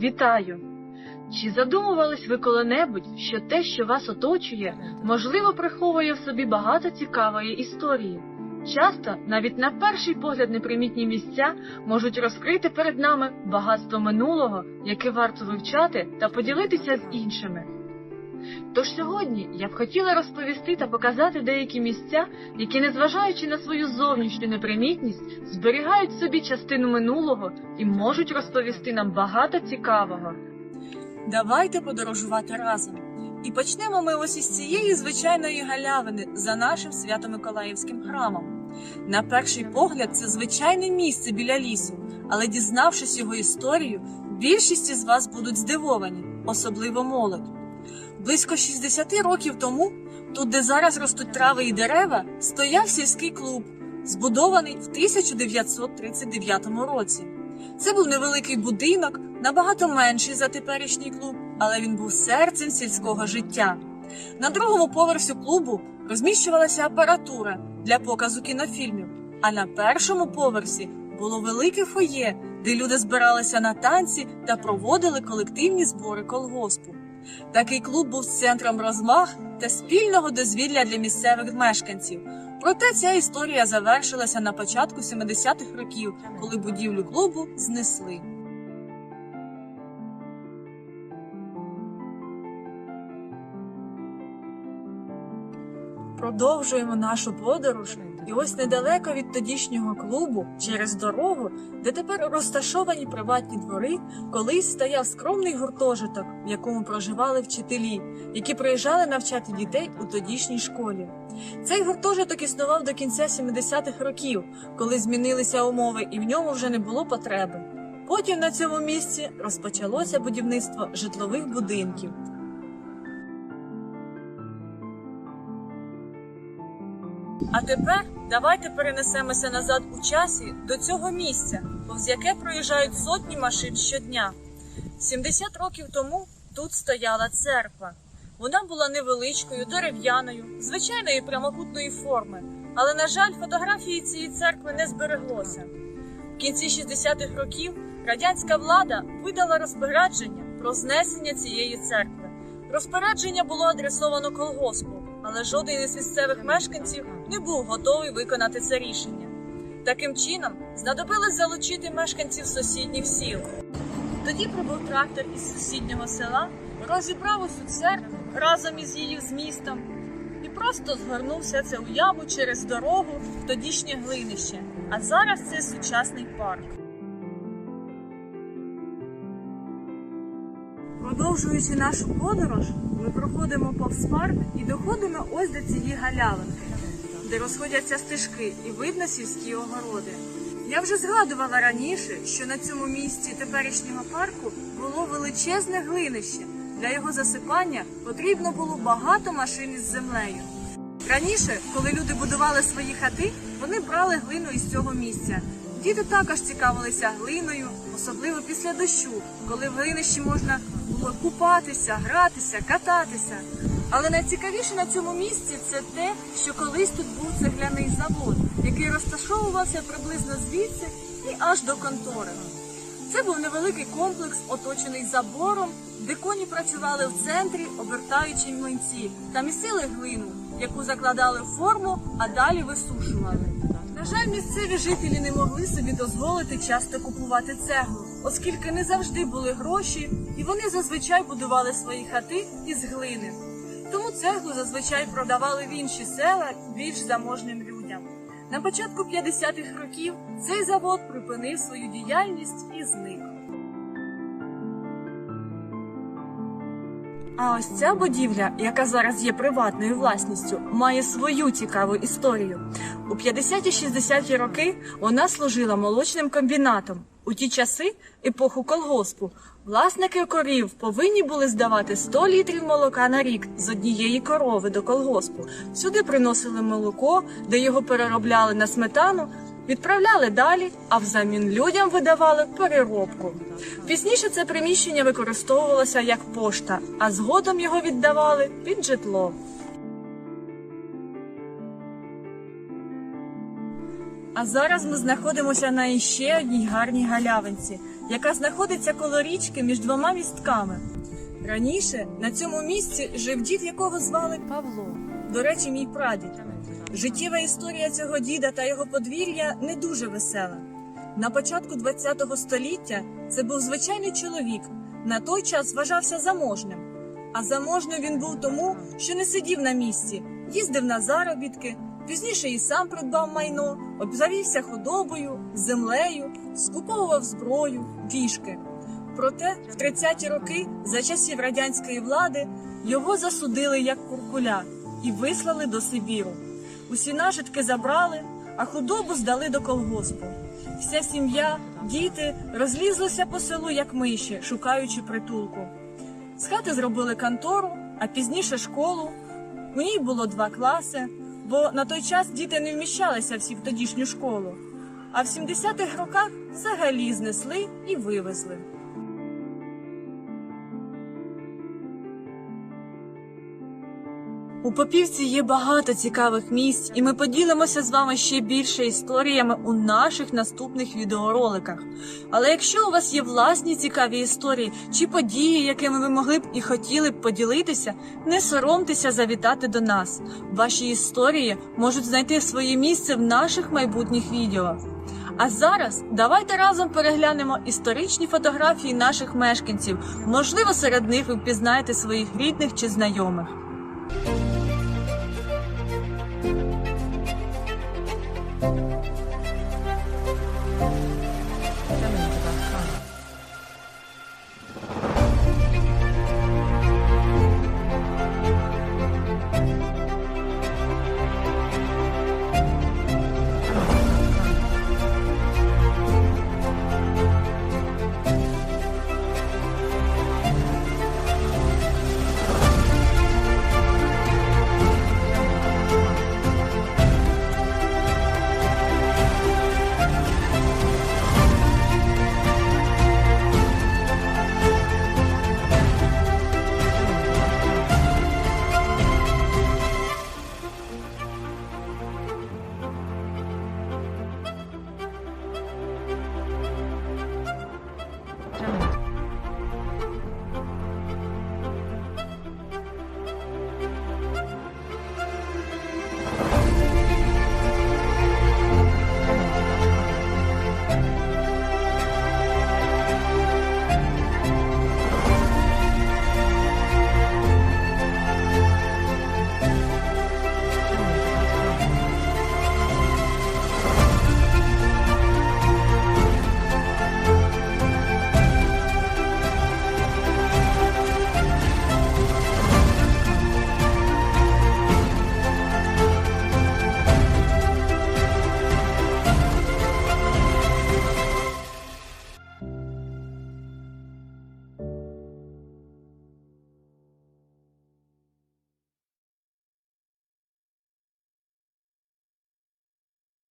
Вітаю! Чи задумувались ви коли-небудь, що те, що вас оточує, можливо, приховує в собі багато цікавої історії? Часто, навіть на перший погляд непримітні місця можуть розкрити перед нами багатство минулого, яке варто вивчати та поділитися з іншими. Тож сьогодні я б хотіла розповісти та показати деякі місця, які, незважаючи на свою зовнішню непримітність, зберігають собі частину минулого і можуть розповісти нам багато цікавого. Давайте подорожувати разом. І почнемо ми ось із цієї звичайної галявини за нашим Свято-Миколаївським храмом. На перший погляд, це звичайне місце біля лісу, але дізнавшись його історію, більшість із вас будуть здивовані, особливо молодь. Близько 60 років тому, тут, де зараз ростуть трави і дерева, стояв сільський клуб, збудований в 1939 році. Це був невеликий будинок, набагато менший за теперішній клуб, але він був серцем сільського життя. На другому поверсі клубу розміщувалася апаратура для показу кінофільмів, а на першому поверсі було велике фоє, де люди збиралися на танці та проводили колективні збори колгоспу. Такий клуб був центром розмах та спільного дозвілля для місцевих мешканців. Проте ця історія завершилася на початку 70-х років, коли будівлю клубу знесли. Продовжуємо нашу подорож, і ось недалеко від тодішнього клубу, через дорогу, де тепер розташовані приватні двори, колись стояв скромний гуртожиток, в якому проживали вчителі, які приїжджали навчати дітей у тодішній школі. Цей гуртожиток існував до кінця 70-х років, коли змінилися умови, і в ньому вже не було потреби. Потім на цьому місці розпочалося будівництво житлових будинків. А тепер давайте перенесемося назад у часі до цього місця, повз яке проїжджають сотні машин щодня. 70 років тому тут стояла церква. Вона була невеличкою, дерев'яною, звичайної прямокутної форми, але, на жаль, фотографії цієї церкви не збереглося. В кінці 60-х років радянська влада видала розпорядження про знесення цієї церкви. Розпорядження було адресовано колгоспу, але жоден із місцевих мешканців не був готовий виконати це рішення. Таким чином, знадобилось залучити мешканців сусідніх сіл. Тоді прибув трактор із сусіднього села, розібрав усю церкву разом із її змістом і просто згорнув все це у яму через дорогу в тодішнє глинище. А зараз це сучасний парк. Продовжуючи нашу подорож, ми проходимо повз парк і доходимо ось до цієї галявинки, де розходяться стежки і видно сільські огороди. Я вже згадувала раніше, що на цьому місці теперішнього парку було величезне глинище. Для його засипання потрібно було багато машин із землею. Раніше, коли люди будували свої хати, вони брали глину із цього місця. Діти також цікавилися глиною, особливо після дощу, коли в глинищі можна було купатися, гратися, кататися. Але найцікавіше на цьому місці це те, що колись тут був цегляний завод, який розташовувався приблизно звідси і аж до контори. Це був невеликий комплекс, оточений забором, де коні працювали в центрі, обертаючи млинці, та місили глину, яку закладали в форму, а далі висушували. На жаль, місцеві жителі не могли собі дозволити часто купувати цеглу, оскільки не завжди були гроші, і вони зазвичай будували свої хати із глини. Тому цеглу зазвичай продавали в інші села більш заможним людям. На початку 50-х років цей завод припинив свою діяльність і зник. А ось ця будівля, яка зараз є приватною власністю, має свою цікаву історію. У 50-60-ті роки вона служила молочним комбінатом. У ті часи, епоху колгоспу, власники корів повинні були здавати 100 літрів молока на рік з однієї корови до колгоспу. Сюди приносили молоко, де його переробляли на сметану, відправляли далі, а взамін людям видавали переробку. Пізніше це приміщення використовувалося як пошта, а згодом його віддавали під житло. А зараз ми знаходимося на іще одній гарній галявинці. яка знаходиться коло річки між двома містками. Раніше на цьому місці жив дід, якого звали Павло. До речі, мій прадід. Життєва історія цього діда та його подвір'я не дуже весела. На початку ХХ століття це був звичайний чоловік. На той час вважався заможним. А заможним він був тому, що не сидів на місці, їздив на заробітки, пізніше і сам придбав майно, обзавівся худобою, землею, скуповував зброю, вішки. Проте в 30-ті роки, за часів радянської влади, його засудили як куркуля і вислали до Сибіру. Усі нажитки забрали, а худобу здали до колгоспу. Вся сім'я, діти розлізлися по селу, як миші, шукаючи притулку. З хати зробили контору, а пізніше школу. У ній було два класи, бо на той час діти не вміщалися всі в тодішню школу. А в 70-х роках взагалі знесли і вивезли. У Попівці є багато цікавих місць, і ми поділимося з вами ще більше історіями у наших наступних відеороликах. Але якщо у вас є власні цікаві історії чи події, якими ви могли б і хотіли б поділитися, не соромтеся завітати до нас. Ваші історії можуть знайти своє місце в наших майбутніх відео. А зараз давайте разом переглянемо історичні фотографії наших мешканців. Можливо, серед них ви впізнаєте своїх рідних чи знайомих.